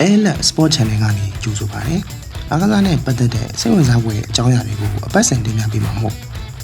အဲလက် Sport Channel ကနေကြိုဆိုပါရစေ။အားကစားနဲ့ပတ်သက်တဲ့စိတ်ဝင်စားဖွယ်အကြောင်းအရာတွေကိုအပတ်စဉ်တင်ပြပေးမှာမို့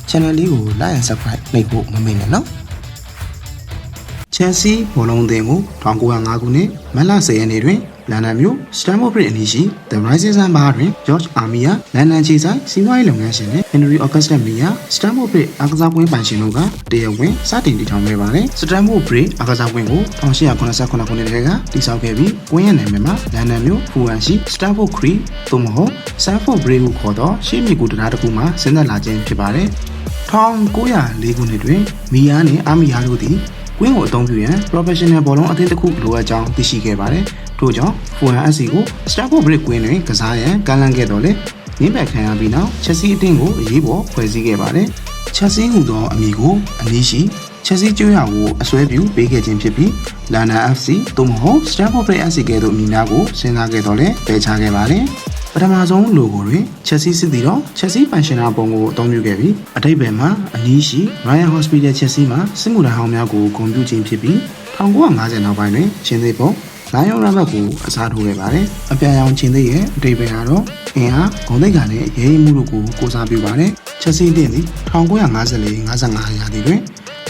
Channel လေးကို Like and Subscribe နှိပ်ဖို့မမေ့နဲ့နော်။ Chelsea ဘောလုံးအသင်းကို1905ခုနှစ်မတ်လ10ရက်နေ့တွင် လန်ဒန်မြို့ Stamford Bridge အနီးရှိ The Rising Sun Bar တွင် George Armia လန်ဒန်ခြေဆိုင်စီးပွားရေးလုပ်ငန်းရှင်နှင့် Henry Augustus Mia Stamford Bridge အားကစားကွင်းပိုင်ရှင်တို့ကတရားဝင်စတင်တည်ထောင်ခဲ့ပါတယ်။ Stamford Bridge အားကစားကွင်းကို1889ခုနှစ်တည်းကတည်ဆောက်ခဲ့ပြီးကွင်းရဲ့နာမည်မှာလန်ဒန်မြို့ဖူဟန်ရှိ Stamford Creek သို့မဟုတ် Stamford Bridge ဟုခေါ်သောရှေ့မြေကူတရားတစ်ခုမှဆင်းသက်လာခြင်းဖြစ်ပါတယ်။1904ခုနှစ်တွင်မီယာနှင့်အာမီယာတို့သည်ကွင်းကိုအသုံးပြုရန် professional ဘောလုံးအသင်းတစ်ခုလိုအပ်ကြောင်းသိရှိခဲ့ပါတယ်။ ထို့ကြောင့် Fulham FC ကို Stamford Bridge ကွင်းတွင်ကစားရန်ကမ်းလှမ်းခဲ့တော်လဲငင်းပယ်ခံရပြီးနောက် Chelsea အသင်းကိုအရေးပေါ်ဖွဲ့စည်းခဲ့ပါတယ်။ Chelsea ဟူသောအမည်ကိုအနည်းရှိ Chelsea ကျွေးရကိုအစွဲပြုပေးခဲ့ခြင်းဖြစ်ပြီး London FC သို့မဟုတ် Stamford Bridge FC ကဲ့သို့အမည်များကိုစဉ်းစားခဲ့တော်လဲပယ်ချခဲ့ပါတယ်။ပထမဆုံး logo တွင် Chelsea စစ်သည်တော့ Chelsea ပိုင်ရှင်နာပုံကိုအသုံးပြုခဲ့ပြီးအထိပ္ပယ်မှာအနည်းရှိ Royal Hospital Chelsea မှာစစ်မှုထမ်းဟောင်းများကိုဂုဏ်ပြုခြင်းဖြစ်ပြီး1950နောက်ပိုင်းတွင်ချင်းသေးပုံ Lion Rabbit ကိုအစားထိုးခဲ့ပါတယ်။အပြန်ရောင်ချင်းသေးရဲ့အထိပ္ပယ်ကတော့အင်အားဂုဏ်သိက္ခာနဲ့ရဲရင်မှုတို့ကိုကိုးစားပြုပါတယ်။ Chelsea အသင်းသည်1954-55ရာသီတွင်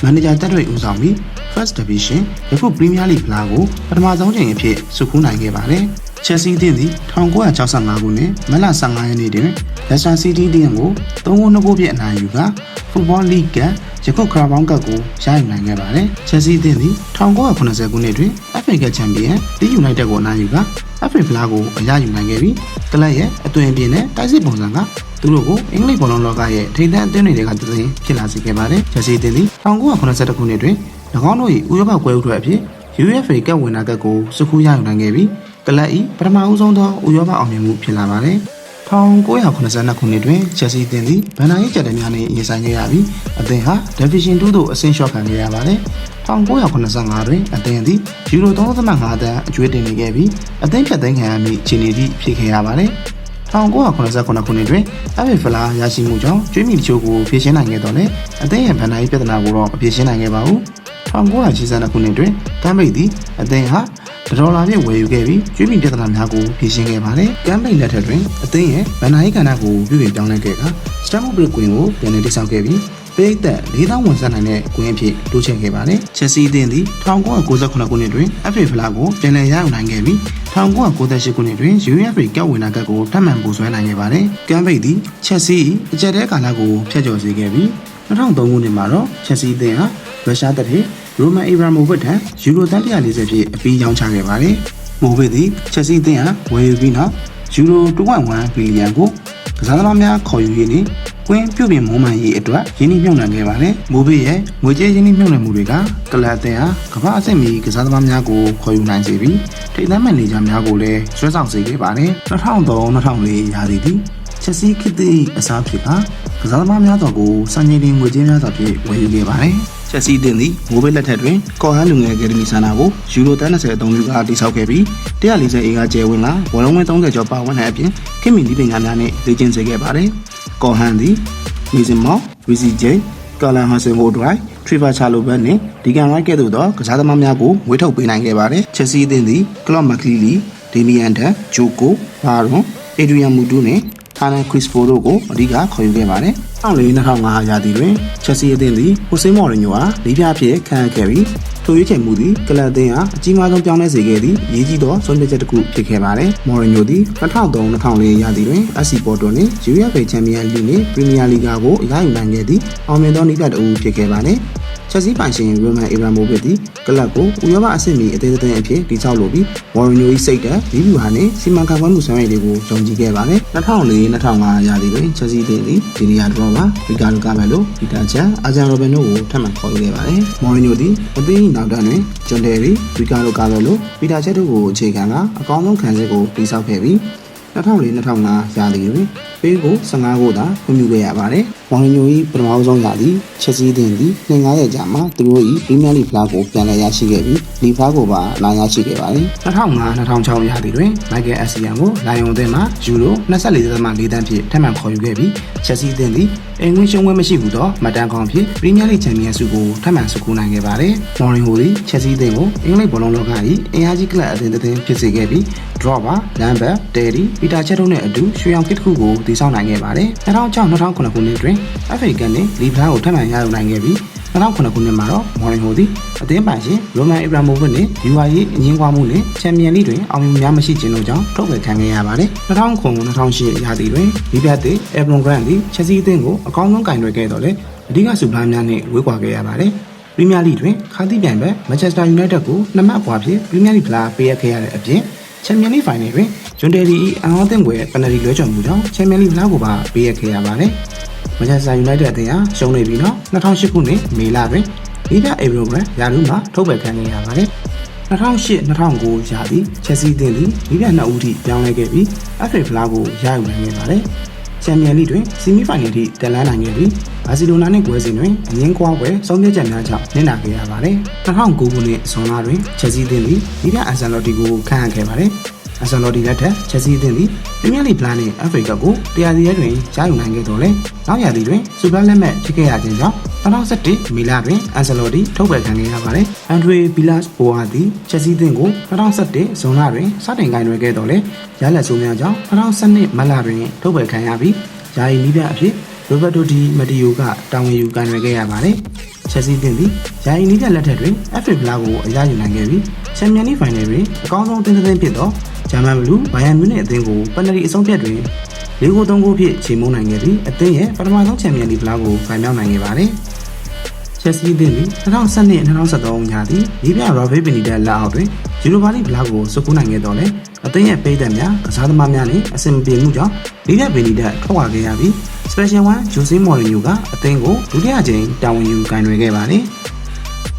မန်နေဂျာတက်တွေဦးဆောင်ပြီး First Division ယခု Premier League ဖလားကိုပထမဆုံးချိန်အဖြစ်စုခူးနိုင်ခဲ့ပါတယ်။ Chelsea အသင်းသည်1965ခုနှစ်မတ်လ15ရက်နေ့တွင် Leicester City အသင်းကို3-2ဂိုးဖြင့်အနိုင်ယူကာ Football League ကယခုခရာဘောင်းကပ်ကိုရယူနိုင်ခဲ့ပါတယ်။ Chelsea အသင်းသည်1980ခုနှစ်တွင် FA Cup Champion Leeds United ကိုအနိုင်ယူကာ FA ဖလားကိုအရယူနိုင်ခဲ့ပြီးကလပ်ရဲ့အသွင်အပြင်နဲ့တိုက်စစ်ပုံစံကသူတို့ကိုအင်္ဂလိပ်ဘောလုံးလောကရဲ့ထိပ်တန်းအသင်းတွေကတည်ဖြစ်လာစေခဲ့ပါတယ်။ Chelsea အသင်းသည်1982ခုနှစ်တွင်၎င်းတို့၏ဥရောပပွဲဥထွက်အဖြစ် UEFA ကပ်ဝင်နာကပ်ကိုစုခူးရယူနိုင်ခဲ့ပြီး ကလပ်၏ပထမဦးဆုံးသောဥရောပအောင်မြင်မှုဖြစ်လာပါတယ်။1982ခုနှစ်တွင် Chelsea အသင်းသည်ဗန်နာရေးကြက်တဲများနှင့်ရင်ဆိုင်ခဲ့ရပြီးအသင်းဟာ Division 2သို့အဆင့်လျှော့ခံခဲ့ရပါတယ်။1985တွင်အသင်းသည်ယူရို3.5တန်းအကျွေးတင်နေခဲ့ပြီးအသင်းဖြတ်သိမ်းခံရမည့်ခြေနေသည့်ဖြစ်ခဲ့ရပါတယ်။1989ခုနှစ်တွင်အဖေဖလားရရှိမှုကြောင့်ကျွေးမိတချို့ကိုဖြည့်ရှင်းနိုင်ခဲ့တော့လေအသင်းရဲ့ဗန်နာရေးပြဿနာကိုတော့မဖြည့်ရှင်းနိုင်ခဲ့ပါဘူး1982ခုနှစ်တွင်ကမ်းပိတ်သည်အသင်းဟာ ဒေါ်လာဖြင့်ဝယ်ယူခဲ့ပြီးကျွေးမိပြဿနာများကိုဖြည့်ရှင်းခဲ့ပါတယ်ကမ်းပိတ်လက်ထက်တွင်အသင်းရဲ့ဗန်နာရေးကဏ္ဍကိုပြုပြင်ပြောင်းလဲခဲ့ကစတမ်မိုဘရစ်ကွင်းကိုပြန်လည်တည်ဆောက်ခဲ့ပြီးပိတ်သက်၄000ဝန်ဆက်နိုင်တဲ့ကွင်းအဖြစ်တိုးချဲ့ခဲ့ပါတယ်။ချက်စီအသင်းသည်1998ခုနှစ်တွင် FA ဖလားကိုပြန်လည်ရယူနိုင်ခဲ့ပြီး1998ခုနှစ်တွင် UEFA ကပ်ဝင်နာကပ်ကိုထပ်မံပူဆွဲနိုင်ခဲ့ပါတယ်။ကမ်းပိတ်သည်ချက်စီအကြက်တဲကာလကိုဖျက်ကျော်စေခဲ့ပြီး 2003ခုနှစ်မှာတော့ချက်စီအသင်းဟာရုရှားတပ်ဖွဲ့ရိုမန်အေဗရာမိုဗစ်ထံယူရိုတန်140ဖြင့်အပြီးရောင်းချခဲ့ပါတယ်။မိုဗစ်သည်ချက်စီအသင်းဟာဝယ်ယူပြီးနောက်ယူရို2.1ဘီလီယံကိုကစားသမားများခေါ်ယူရင်းနဲ့ကွင်းပြုတ်ပြင်မုံမှန်ရေးအတွက်ရင်းနှီးမြှုပ်နှံခဲ့ပါတယ်။မိုးဘေးရဲ့ငွေကြေးရင်းနှီးမြှုပ်နှံမှုတွေကကလပ်အသင်းဟာကမ္ဘာအဆင့်မီကစားသမားများကိုခေါ်ယူနိုင်စေပြီးထိပ်တန်းမန်နေဂျာများကိုလည်းဆွဲဆောင်စေခဲ့ပါတယ်။2003-2004ရာသီသည် ချက်စီခစ်တီအစားဖြစ်ကကစားသမားများတော်ကိုစံချိန်တင်ငွေကြေးများစွာဖြင့်ဝယ်ယူခဲ့ပါတယ်။ချက်စီတင်သည်မိုးဘေးလက်ထက်တွင်ကော်ဟန်လူငယ်အကယ်ဒမီဆန္ဒကိုယူရို30အသုံးပြုကာတည်ဆောက်ခဲ့ပြီး140အေကကျဲဝင်လာဘောလုံးဝင်း30ကျော်ပါဝင်တဲ့အပြင်ခင်မင်ဒီပညာများနဲ့လေ့ကျင့်စေခဲ့ပါတယ်။ကော်ဟန်သည်မီဇင်မော့ရီစီဂျေကာလန်ဟန်ဆင်ကိုဒရိုင်ထရီဗာချာလိုဘတ်နှင့်ဒီကန်လိုက်ကဲ့သို့သောကစားသမားများကိုမွေးထုတ်ပေးနိုင်ခဲ့ပါတယ်။ချက်စီအသင်းသည်ကလော့မကလီလီဒေမီယန်ဒန်ဂျိုကိုဘာရွန်အေဒရီယန်မူတူနှ င့်ထာနန်ခရစ်စပိုတို့ကိုအဓိကခေါ်ယူခဲ့ပါတယ်။2004-2005ရာသီတွင်ချက်စီအသင်းသည်ဟိုဆေးမော်ရီညိုအားလေးပြားဖြစ်ခန့်အပ်ခဲ့ပြီးထိုရွေးချယ်မှုသည်ကလပ်အသင်းအားအကြီးမားဆုံးပြောင်းလဲစေခဲ့သည့်အရေးကြီးသောဆုံးဖြတ်ချက်တစ်ခုဖြစ်ခဲ့ပါတယ်။မော်ရီညိုသည်2003-2004ရာသီတွင် SC Porto နှင့် UEFA Champions League နှင့် Premier League ကိုအရယူနိုင်ခဲ့သည့်အောင်မြင်သောနည်းပြတစ်ဦးဖြစ်ခဲ့ပါတယ်။ ချက်စီပိုင်ရှင်ရိုမန်အေဗရာမိုဗစ်သည်ကလပ်ကိုဥရောပအဆင့်မီအသေးသေးအဖြစ်တည်ဆောက်လိုပြီးမော်ရီညို၏စိတ်ဓာတ်ဗီဒီယိုဟာနှင့်စီမံခန့်ခွဲမှုဆောင်ရွက်တွေကိုယုံကြည်ခဲ့ပါတယ်2004-2005ရာသီတွင်ချက်စီတင်သည်ဒီနီယာဒရောပါရီကာလိုကာမယ်လိုပီတာချန်အာဂျန်ရိုဘန်တို့ကိုထပ်မံခေါ်ယူခဲ့ပါတယ်မော်ရီညိုသည်အသင်း၏နောက်တန်းတွင်ဂျွန်ဒယ်ရီရီကာလိုကာမယ်လိုပီတာချက်တို့ကိုအခြေခံကအကောင်းဆုံးခံစစ်ကိုတည်ဆောက်ခဲ့ပြီး2004-2005ရာသီတွင် ပေးကို15ကိုသာခွင့်ပြုခဲ့ရပါတယ်။မော်ရီညို၏ပထမဆုံးရာသီချက်စီးတင်သည်250ကြာမှသူတို့၏ပရီးမီးယားလိဖလားကိုပြန်လည်ရရှိခဲ့ပြီးလီဖလားကိုပါနိုင်ရရှိခဲ့ပါတယ်။2005-2006ရာသီတွင်မိုက်ကယ်အက်ဆီယန်ကိုလိုင်ယွန်အသင်းမှယူရို24.4တန်းဖြင့်ထပ်မံခေါ်ယူခဲ့ပြီးချက်စီးတင်သည်အင်္ဂလိပ်ရှုံးပွဲမရှိဘူးသောမတ်တန်ကောင်ဖြင့်ပရီးမီးယားလိချန်ပီယံဆုကိုထပ်မံဆုကိုနိုင်ခဲ့ပါတယ်။မော်ရင်ဟိုသည်ချက်စီးတင်ကိုအင်္ဂလိပ်ဘောလုံးလောက၏အင်အားကြီးကလပ်အသင်းတစ်သင်းဖြစ်စေခဲ့ပြီး Dropper, Lambert, Terry, Peter Chet တို့နဲ့အတူရွှေရောင်ကစ်တစ်ခုကိုတည်ဆောက်နိုင်ခဲ့ပါတယ်။2006-2009ခုနှစ်တွင် FA ကန်နဲ့လီဖလားကိုထပ်မံရယူနိုင်ခဲ့ပြီး2009ခုနှစ်မှာတော့မော်ရင်ဟိုသည်အသင်းပိုင်ရှင်ရိုမန်အီဘရာမိုဗစ်နဲ့ UAE အငင်းကွာမှုနဲ့ချန်ပီယံလိတွင်အောင်မြင်မှုများမရှိခြင်းတို့ကြောင့်ထုတ်ပယ်ခံခဲ့ရပါတယ်2009-2008ရာသီတွင်ဒီပြတ်တဲ့ Ebron Grant သည်ချက်စီးအသင်းကိုအကောင်းဆုံးကင်တွယ်ခဲ့တော်လဲအဓိကစုဖလားများနဲ့ဝေးကွာခဲ့ရပါတယ်ပရီးမီးယားလိတွင်ခါတိပြိုင်ဘက်မန်ချက်စတာယူနိုက်တက်ကိုနှစ်မှတ်အကွာဖြင့်ပရီးမီးယားလိဖလားပေးအပ်ခဲ့ရတဲ့အပြင် ချန်ပီယံလိဖိုင်နယ်တွင်ဂျွန်တယ်လီအန်အောသင်ကွယ်ပနရီလွဲချော်မှုကြောင့်ချန်ပီယံလိဖလားကိုပါပေးအပ်ခဲ့ရပါတယ်။မန်ချက်စတာယူနိုက်တက်အသင်းဟာရှုံးနေပြီးတော့2008ခုနှစ်မေလတွင်ဒီပြအေဘရိုဂရမ်ယာရူမှာထုတ်ပယ်ခံခဲ့ရပါတယ်။2008-2009ရာသီချက်စီးတင်သည်ဒီပြနှစ်ဦးထိပြောင်းလဲခဲ့ပြီးအဖရိဖလားကိုရယူနိုင်ခဲ့ပါတယ်။ ချန်ပီယံလိတွင်ဆီမီဖိုင်နယ်ထိတက်လှမ်းနိုင်ခဲ့ပြီးဘာစီလိုနာနှင့်ကွဲစဉ်တွင်အငင်းကွာပွဲဆုံးဖြတ်ချက်များကြောင့်နစ်နာခဲ့ရပါတယ်။2009ခုနှစ်ဇွန်လတွင်ချက်စီးတင်သည်ဒီပြအန်ဆန်လော်တီကိုခန့်အပ်ခဲ့ပါတယ်။ အဆန်လော်ဒီလက်ထက်ချက်စီးအသင်းသည်ပရီးမီးယားလိဖလားနှင့်အဖရိကကိုတရားစီရဲတွင်ရယူနိုင်ခဲ့တော်လဲနောက်ရာသီတွင်စူပါလက်မှတ်ဖြစ်ခဲ့ရခြင်းကြောင့်2017မေလတွင်အန်ဆလော်ဒီထုတ်ပယ်ခံခဲ့ရပါတယ်။အန်ဒရီဘီလာစ်ဘိုအာသည်ချက်စီးအသင်းကို2017ဇွန်လတွင်စတင်ဂိုင်းရွယ်ခဲ့တော်လဲရလက်ဆိုးများကြောင့်2012မတ်လတွင်ထုတ်ပယ်ခံရပြီးယာယီနီးပြအဖြစ်ရိုဘတ်တိုဒီမတီယိုကတာဝန်ယူဂိုင်းရွယ်ခဲ့ရပါတယ်။ချက်စီးအသင်းသည်ယာယီနီးပြလက်ထက်တွင်အဖရိကလာကိုအရယူနိုင်ခဲ့ပြီးချန်ပီယံလိဖိုင်နယ်တွင်အကောင်းဆုံးအသင်းတစ်သင်းဖြစ်သော ဂျာမန်ဘလူးဘိုင်ယန်မြူနစ်အသင်းကိုပန်နရီအဆုံးဖြတ်တွင်လေးကိုသုံးကိုဖြစ်ချေမှုန်းနိုင်ခဲ့ပြီးအသင်းရဲ့ပထမဆုံးချန်ပီယံလိဖလားကိုဖိုင်မြောက်နိုင်ခဲ့ပါတယ်။ချက်စီးအသင်းသည်2012-2013ညာသည်ဒီပြရော်ဗေးပီနီတက်လက်အောက်တွင်ယူရိုပါလိဖလားကိုစုကူးနိုင်ခဲ့တော်လဲအသင်းရဲ့ပိတ်သက်များကစားသမားများနဲ့အဆင်မပြေမှုကြောင့်ဒီပြပီနီတက်ထွက်သွားခဲ့ရပြီး Special 1ဂျိုဆေးမော်ရီညိုကအသင်းကိုဒုတိယကြိမ်တာဝန်ယူဂိုင်တွယ်ခဲ့ပါတယ်။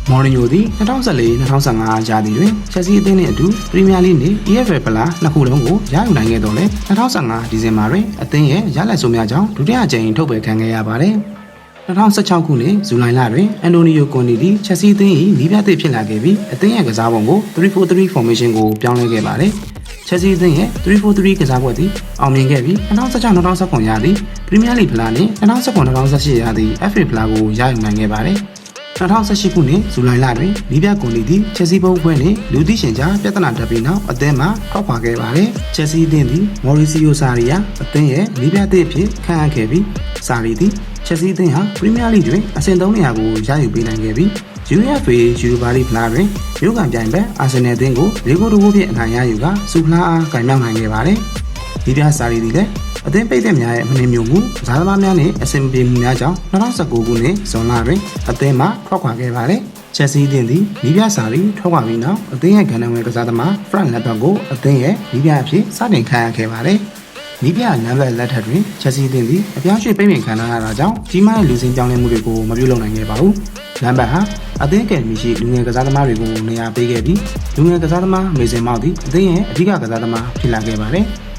မော်ရီညိုသည်2014-2015ရာသီတွင်ချက်စီအသင်းနှင့်အတူပရီးမီးယားလိနှင့် EFL ဖလားနှစ်ခုလုံးကိုရယူနိုင်ခဲ့တော်လဲ2015ဒီဇင်ဘာတွင်အသင်းရဲ့ရလက်ဆိုးများကြောင့်ဒုတိယကြိမ်ထုတ်ပယ်ခံခဲ့ရပါတယ်။2016ခုနှစ်ဇူလိုင်လတွင်အန်တိုနီယိုကွန်နီသည်ချက်စီအသင်း၏နီးပြသစ်ဖြစ်လာခဲ့ပြီးအသင်းရဲ့ကစားပုံကို3-4-3 formation ကိုပြောင်းလဲခဲ့ပါတယ်။ချက်စီအသင်းရဲ့3-4-3ကစားပွဲသည်အောင်မြင်ခဲ့ပြီး2016-2019ရာသီပရီးမီးယားလိဖလားနှင့်2019-2018ရာသီ FA ဖလားကိုရယူနိုင်ခဲ့ပါတယ်။ 2018ခုနှစ်ဇူလိုင်လတွင်လီဗျကွန်လီသည်ချက်စီဘုံပွဲနှင့်လူသိရှင်ကြားပြဿနာတက်ပြီးနောက်အသင်းမှထောက်ခွာခဲ့ပါတယ်။ချက်စီအသင်းသည်မော်ရီစီယိုဆာရီယာအသင်းရဲ့လီဗျသစ်အဖြစ်ခန့်အပ်ခဲ့ပြီးဆာရီသည်ချက်စီအသင်းဟာပရီးမီးယားလိတွင်အဆင့်3နေရာကိုရယူပေးနိုင်ခဲ့ပြီး UEFA Europa League ဖလားတွင်ရုပ်ကံပြိုင်ဘက်အာဆင်နယ်အသင်းကို၄ဂိုးတဂိုးဖြင့်အနိုင်ရယူကစူဖလားအားကင်မြောက်နိုင်ခဲ့ပါတယ်။လီဗျဆာရီသည်လည်း အသင်းပိတ်သက်များရဲ့မနှင်မြုံမှုကစားသမားများနဲ့အဆင်ပြေမှုများကြောင့်2019ခုနှစ်ဇွန်လတွင်အသင်းမှထွက်ခွာခဲ့ပါတယ်။ချက်စီးတင်သည်လီဗျာစာရီထွက်ခွာပြီးနောက်အသင်းရဲ့ကဏ္ဍဝင်ကစားသမားဖရန့်လက်ဘတ်ကိုအသင်းရဲ့လီဗျာအဖြစ်စတင်ခံရခဲ့ပါတယ်။လီဗျာနံပါတ်လက်ထက်တွင်ချက်စီးတင်သည်အပြောင်းရွှေ့ပိတ်ပင်ခံရတာကြောင့်ကြီးမားတဲ့လူစင်းပြောင်းလဲမှုတွေကိုမပြုလုပ်နိုင်ခဲ့ပါဘူး။နံပါတ်ဟာအသင်းကယ်မီရှိလူငယ်ကစားသမားတွေကိုနေရာပေးခဲ့ပြီးလူငယ်ကစားသမားမေစင်မောက်သည်အသင်းရဲ့အဓိကကစားသမားဖြစ်လာခဲ့ပါတယ်။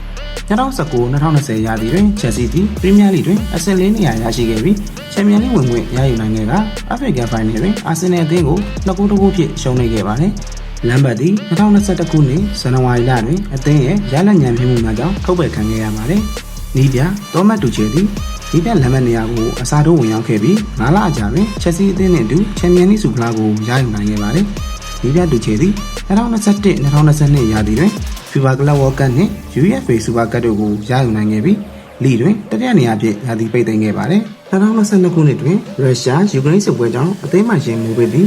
2019-2020ရာသီတွင်ချက်စီသည်ပရီးမီးယားလိတွင်အဆင့်၄နေရာရရှိခဲ့ပြီးချန်ပီယံလိဝင်ခွင့်ရယူနိုင်ခဲ့ကအဖရိကန်ဖိုင်နယ်တွင်အာဆင်နယ်အသင်းကိုနှစ်ကူးတစ်ခုဖြစ်ရှုံးနေခဲ့ပါတယ်။လမ်ဘတ်သည်2021ခုနှစ်ဇန်နဝါရီလတွင်အသင်းရဲ့ရလက်ညံပြမှုများကြောင့်ထုတ်ပယ်ခံခဲ့ရပါတယ်။နီးပြတောမတ်တူချေသည်ဒီပြလမ်းမနေရာကိုအစားထိုးဝင်ရောက်ခဲ့ပြီး၅လအကြာတွင်ချက်စီအသင်းနှင့်အတူချန်ပီယံလိစုဖလားကိုရယူနိုင်ခဲ့ပါတယ်။ဒီပြတူချေသည်2021-2022ရာသီတွင် FIFA Club World Cup နဲ့ UEFA Super Cup တို့ကိုရယူနိုင်ခဲ့ပြီးလီတွင်တတိယနေရာဖြင့်ရာသီပိတ်သိမ်းခဲ့ပါတယ်။2022ခုနှစ်တွင်ရုရှားယူကရိန်းစစ်ပွဲကြောင့်အသိမှန်ရှင်မူပေသည်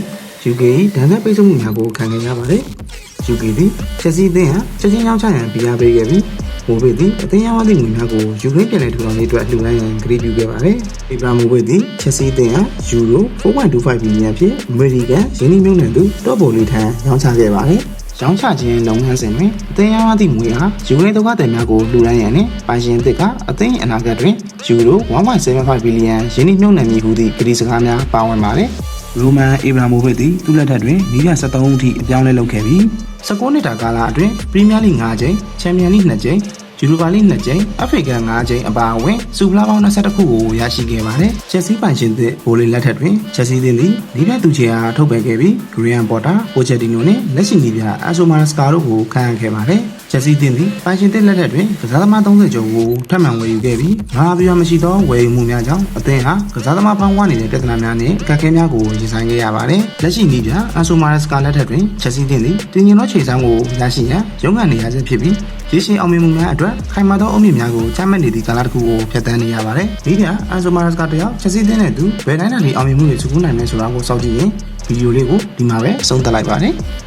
UK ၏ဒဏ်ခတ်ပိတ်ဆို့မှုများကိုခံခဲ့ရပါတယ်။ UK သည်ချက်စီအသင်းဟာချက်ချင်းရောက်ချရန်ပြရပေးခဲ့ပြီးမိုးဘေးသည်အသင်းရောင်းသည့်ငွေများကိုယူကရိန်းပြည်နယ်ထူထောင်ရေးအတွက်လှူဒါန်းရန်ကတိပြုခဲ့ပါတယ်။အီဘရာမိုဗစ်သည်ချက်စီအသင်းဟာယူရို4.25ဘီလီယံဖြင့်အမေရိကန်ယင်းနှိမ့်မြုံနယ်သူတော့ပိုလီထံရောင်းချခဲ့ပါတယ်။ ရောင်းချခြင်းလုပ်ငန်းစဉ်တွင်အသင်းရောင်းသည့်ငွေဟာယူကရိန်းဒုက္ခသည်များကိုလှူဒါန်းရန်နှင့်ပိုင်ရှင်သစ်ကအသင်းအနာဂတ်တွင်ယူရို1.75ဘီလီယံယင်းနှိမ့်မြုံနယ်မည်ဟုသည့်ကတိစကားများပါဝင်ပါတယ်။ရိုမန်အီဘရာမိုဗစ်သည်သူ့လက်ထက်တွင်နီးပြ73ဦးထိအပြောင်းလဲလုပ်ခဲ့ပြီး19နှစ်တာကာလအတွင်းပရီးမီးယားလိ၅ကြိမ်ချန်ပီယံလိ2ကြိမ် ယူရိုပါလိ2ကြိမ်အဖရိကန်5ကြိမ်အပါအဝင်စူပလာပေါင်း22ခုကိုရရှိခဲ့ပါတယ်ချက်စီပိုင်ရှင်သစ်ဘိုလီလက်ထက်တွင်ချက်စီသင်းသည်ဒီဘက်သူချေအားထုတ်ပယ်ခဲ့ပြီးဂရီယန်ပေါ်တာပိုချက်တီနိုနှင့်လက်ရှိနီးပြအာဆိုမာစကာတို့ကိုခံရခဲ့ပါတယ်ချက်စီတင်သည်ပိုင်ရှင်တစ်လက်ထက်တွင်ကစားသမား30ကျော်ကိုထပ်မံဝယ်ယူခဲ့ပြီးမဟာဗျူဟာမရှိသောဝယ်ယူမှုများကြောင့်အသင်းဟာကစားသမားဖောင်းဝနေတဲ့ပြဿနာများနှင့်အခက်အခဲများကိုရင်ဆိုင်ခဲ့ရပါတယ်။လက်ရှိနည်းပြအာဆိုမာစကာလက်ထက်တွင်ချက်စီတင်သည်တင်ကျင်သောခြေစမ်းကိုရရှိရန်ရုံးကန်နေရခြင်းဖြစ်ပြီး ရေရှည်အောင်မြင်မှုများအတွက်ခိုင်မာသောအုံမြင့်များကိုချမှတ်နေသည့်ကာလတစ်ခုကိုဖျက်ဆီးနေရပါတယ်။ဒီပြအာဆိုမာစကာတယောက်ချက်စီတင်တဲ့သူဘယ်တိုင်းတိုင်းအောင်မြင်မှုတွေစုခုနိုင်မယ်ဆိုတာကိုစောင့်ကြည့်ရင်ဗီဒီယိုလေးကိုဒီမှာပဲအဆုံးသတ်လိုက်ပါတယ်။